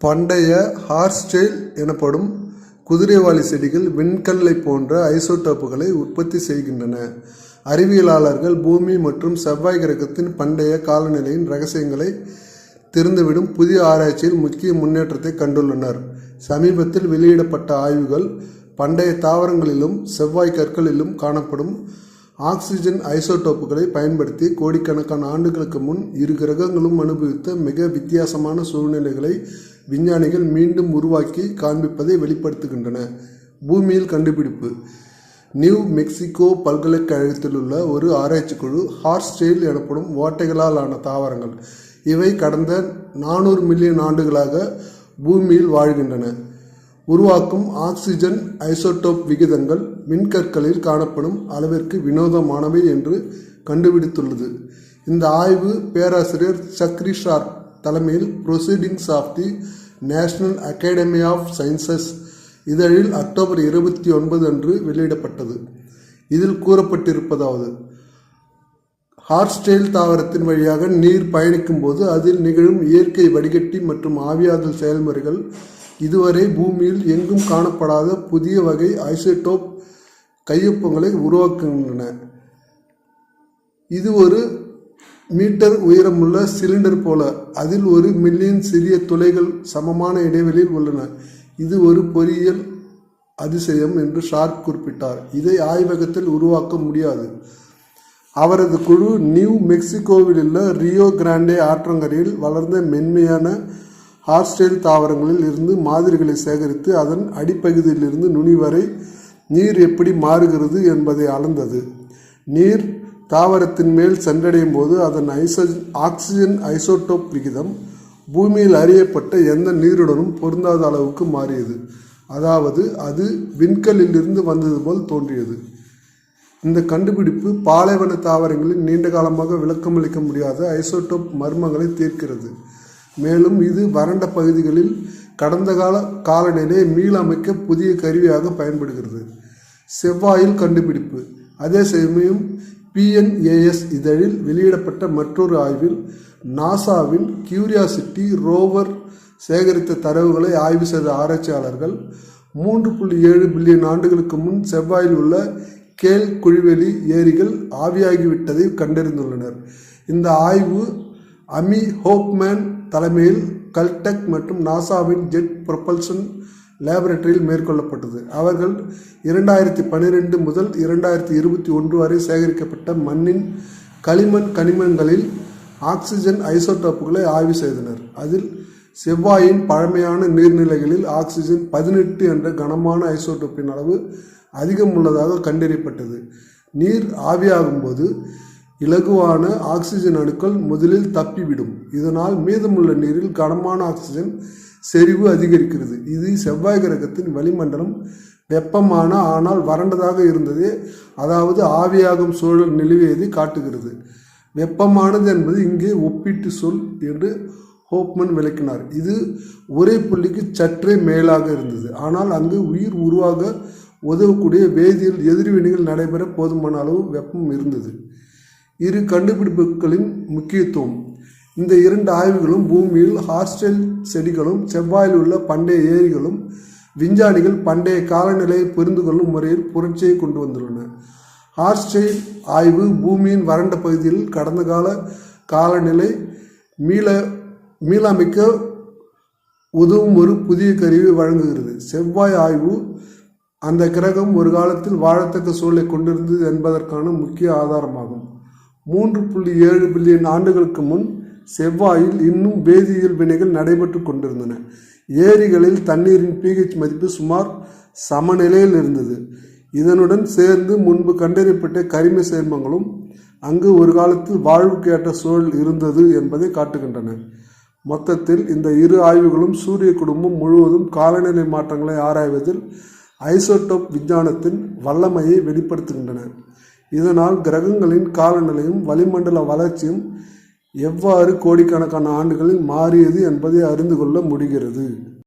பண்டைய ஹார்ஸ்டெயில் எனப்படும் குதிரைவாலி செடிகள் விண்கல்லை போன்ற ஐசோடோப்புகளை உற்பத்தி செய்கின்றன. அறிவியலாளர்கள் பூமி மற்றும் செவ்வாய் கிரகத்தின் பண்டைய காலநிலையின் ரகசியங்களை திறந்துவிடும் புதிய ஆராய்ச்சியில் முக்கிய முன்னேற்றத்தை கண்டுள்ளனர். சமீபத்தில் வெளியிடப்பட்ட ஆய்வுகள் பண்டைய தாவரங்களிலும் செவ்வாய் கற்களிலும் காணப்படும் ஆக்சிஜன் ஐசோடோப்புகளை பயன்படுத்தி கோடிக்கணக்கான ஆண்டுகளுக்கு முன் இரு கிரகங்களும் அனுபவித்த மிக வித்தியாசமான சூழ்நிலைகளை விஞ்ஞானிகள் மீண்டும் உருவாக்கி காண்பிப்பதை வெளிப்படுத்துகின்றன. பூமியில் கண்டுபிடிப்பு. நியூ மெக்சிகோ பல்கலைக்கழகத்தில் உள்ள ஒரு ஆராய்ச்சி குழு ஹார்ஸ்டெயில் எனப்படும் ஓட்டைகளால் ஆன தாவரங்கள். இவை கடந்த நானூறு மில்லியன் ஆண்டுகளாக பூமியில் வாழ்கின்றன. உருவாக்கும் ஆக்சிஜன் ஐசோடோப் விகிதங்கள் மின்கற்களில் காணப்படும் அளவிற்கு வினோதமானவை என்று கண்டுபிடித்துள்ளது. இந்த ஆய்வு பேராசிரியர் சக்ரி ஷார்ப் தலைமையில் Proceedings of the National Academy of Sciences இதழில் அக்டோபர் இருபத்தி ஒன்பது அன்று வெளியிடப்பட்டது. இதில் கூறப்பட்டிருப்பதாவது ஹார்ஸ்டெயில் தாவரத்தின் வழியாக நீர் பயணிக்கும் போது அதில் நிகழும் இயற்கை வடிகட்டி மற்றும் ஆவியாதல் செயல்முறைகள் இதுவரை பூமியில் எங்கும் காணப்படாத புதிய வகை ஐசோடோப் கையொப்பங்களை உருவாக்குகின்றன. இது ஒரு மீட்டர் உயரமுள்ள சிலிண்டர் போல அதில் ஒரு மில்லியன் சிறிய துளைகள் சமமான இடைவெளியில் உள்ளன. இது ஒரு பொறியியல் அதிசயம் என்று ஷார்ப் குறிப்பிட்டார். இதை ஆய்வகத்தில் உருவாக்க முடியாது. அவரது குழு நியூ மெக்சிகோவில் உள்ள ரியோ கிராண்டே ஆற்றங்கரையில் வளர்ந்த மென்மையான ஹார்ஸ்டைல் தாவரங்களில் இருந்து மாதிரிகளை சேகரித்து அதன் அடிப்பகுதியிலிருந்து நுனி வரை நீர் எப்படி மாறுகிறது என்பதை அளந்தது. நீர் தாவரத்தின் மேல் சென்றடையும் போது அதன் ஐசோ ஆக்சிஜன் ஐசோட்டோப் விகிதம் பூமியில் அறியப்பட்ட எந்த நீருடனும் பொருந்தாத அளவுக்கு மாறியது. அதாவது அது விண்கல்லிலிருந்து வந்தது போல் தோன்றியது. இந்த கண்டுபிடிப்பு பாலைவன தாவரங்களில் நீண்ட காலமாக விளக்கமளிக்க முடியாத ஐசோட்டோப் மர்மங்களை தீர்க்கிறது. மேலும் இது வறண்ட பகுதிகளில் கடந்த கால காலநிலையை மீளமைக்க புதிய கருவியாக பயன்படுகிறது. செவ்வாயில் கண்டுபிடிப்பு. அதே சமயம் பிஎன்ஏஎஸ் இதழில் வெளியிடப்பட்ட மற்றொரு ஆய்வில் நாசாவின் கியூரியாசிட்டி ரோவர் சேகரித்த தரவுகளை ஆய்வு செய்த ஆராய்ச்சியாளர்கள் மூன்று புள்ளி ஏழு பில்லியன் ஆண்டுகளுக்கு முன் செவ்வாயில் உள்ள கேல் குழிவெளி ஏரிகள் ஆவியாகிவிட்டதை கண்டறிந்துள்ளனர். இந்த ஆய்வு அமி ஹோப்மேன் தலைமையில் கல்டெக் மற்றும் நாசாவின் ஜெட் ப்ரொபல்ஷன் லேபரட்டரியில் மேற்கொள்ளப்பட்டது. அவர்கள் இரண்டாயிரத்தி பன்னிரெண்டு முதல் இரண்டாயிரத்தி இருபத்தி ஒன்று வரை சேகரிக்கப்பட்ட மண்ணின் களிமண் கனிமங்களில் ஆக்சிஜன் ஐசோடோப்புகளை ஆய்வு செய்தனர். அதில் செவ்வாயின் பழமையான நீர்நிலைகளில் ஆக்சிஜன் பதினெட்டு என்ற கனமான ஐசோடோப்பின் அளவு அதிகம் உள்ளதாக கண்டறியப்பட்டது. நீர் ஆவியாகும்போது இலகுவான ஆக்சிஜன் அணுக்கள் முதலில் தப்பிவிடும். இதனால் மீதமுள்ள நீரில் கனமான ஆக்சிஜன் செறிவு அதிகரிக்கிறது. இது செவ்வாய் கிரகத்தின் வளிமண்டலம் வெப்பமான ஆனால் வறண்டதாக இருந்ததே. அதாவது ஆவியாகும் சூழல் நிலவியதை காட்டுகிறது. வெப்பமானது என்பது இங்கே ஒப்பீட்டு சொல் என்று ஹோப்மன் விளக்கினார். இது ஒரே புள்ளிக்கு சற்றே மேலாக இருந்தது. ஆனால் அங்கு உயிர் உருவாக உதவக்கூடிய வேதியியல் எதிர்வினைகள் நடைபெற போதுமான அளவு வெப்பம் இருந்தது. இரு கண்டுபிடிப்புகளின் முக்கியத்துவம். இந்த இரண்டு ஆய்வுகளும் பூமியில் ஹாஸ்டல் செடிகளும் செவ்வாயில் உள்ள பண்டைய ஏரிகளும் விஞ்ஞானிகள் பண்டைய காலநிலையை புரிந்து கொள்ளும் முறையில் புரட்சியை கொண்டு வந்துள்ளன. ஹார்ஸ்டைல் ஆய்வு பூமியின் வறண்ட பகுதியில் கடந்த கால காலநிலை மீள மீளமைக்க உதவும் ஒரு புதிய கருவி வழங்குகிறது. செவ்வாய் ஆய்வு அந்த கிரகம் ஒரு காலத்தில் வாழத்தக்க சூழலை கொண்டிருந்தது என்பதற்கான முக்கிய ஆதாரமாகும். மூன்று புள்ளி ஏழு பில்லியன் ஆண்டுகளுக்கு முன் செவ்வாயில் இன்னும் வேதியியல் வினைகள் நடைபெற்று கொண்டிருந்தன. ஏரிகளில் தண்ணீரின் பிஹெச் மதிப்பு சுமார் சமநிலையில் இருந்தது. இதனுடன் சேர்ந்து முன்பு கண்டறியப்பட்ட கரிம சேர்மங்களும் அங்கு ஒரு காலத்தில் வாழ்வுக்கு ஏற்ற சூழல் இருந்தது என்பதை காட்டுகின்றன. மொத்தத்தில் இந்த இரு ஆய்வுகளும் சூரிய குடும்பம் முழுவதும் காலநிலை மாற்றங்களை ஆராய்வதில் ஐசோடோப் விஞ்ஞானத்தின் வல்லமையை வெளிப்படுத்துகின்றன. இதனால் கிரகங்களின் காலநிலையும் வளிமண்டல வளர்ச்சியும் எவ்வாறு கோடிக்கணக்கான ஆண்டுகளில் மாறியது என்பதை அறிந்து கொள்ள முடிகிறது.